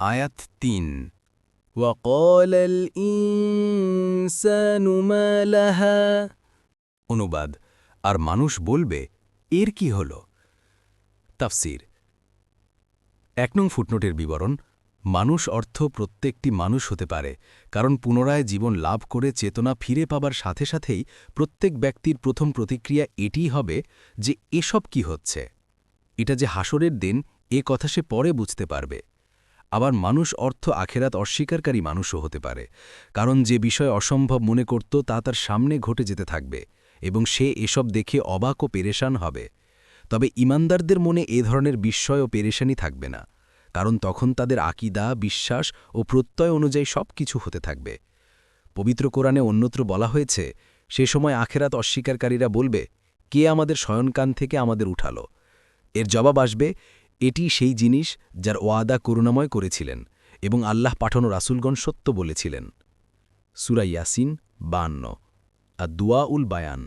আয়াত তিন وقال الإنسان ما لها অনুবাদ আর মানুষ বলবে এর কি হল তাফসির এক নং ফুটনোটের বিবরণ মানুষ অর্থ প্রত্যেকটি মানুষ হতে পারে কারণ পুনরায় জীবন লাভ করে চেতনা ফিরে পাবার সাথে সাথেই প্রত্যেক ব্যক্তির প্রথম প্রতিক্রিয়া এটিই হবে যে এসব কি হচ্ছে এটা যে হাসরের দিন এ কথা সে পরে বুঝতে পারবে আবার মানুষ অর্থ আখেরাত অস্বীকারী মানুষও হতে পারে, কারণ যে বিষয় অসম্ভব মনে করত তা তার সামনে ঘটে যেতে থাকবে এবং সে এসব দেখে অবাক ও পেরেশান হবে। তবে ইমানদারদের মনে এ ধরনের বিস্ময় ও পেরেশানি থাকবে না, কারণ তখন তাদের আকিদা, বিশ্বাস ও প্রত্যয় অনুযায়ী সব কিছু হতে থাকবে। পবিত্র কোরআনে অন্যত্র বলা হয়েছে, সে সময় আখেরাত অস্বীকারীরা বলবে, কে আমাদের শয়নকান থেকে আমাদের উঠালো এর জবাব আসবে এটি সেই জিনিস যার ওয়াদা করুণাময় করেছিলেন এবং আল্লাহ পাঠানো রাসুলগণ সত্য বলেছিলেন। সুরা ইয়াসিন বান্ন আর দুয়া উল বায়ান।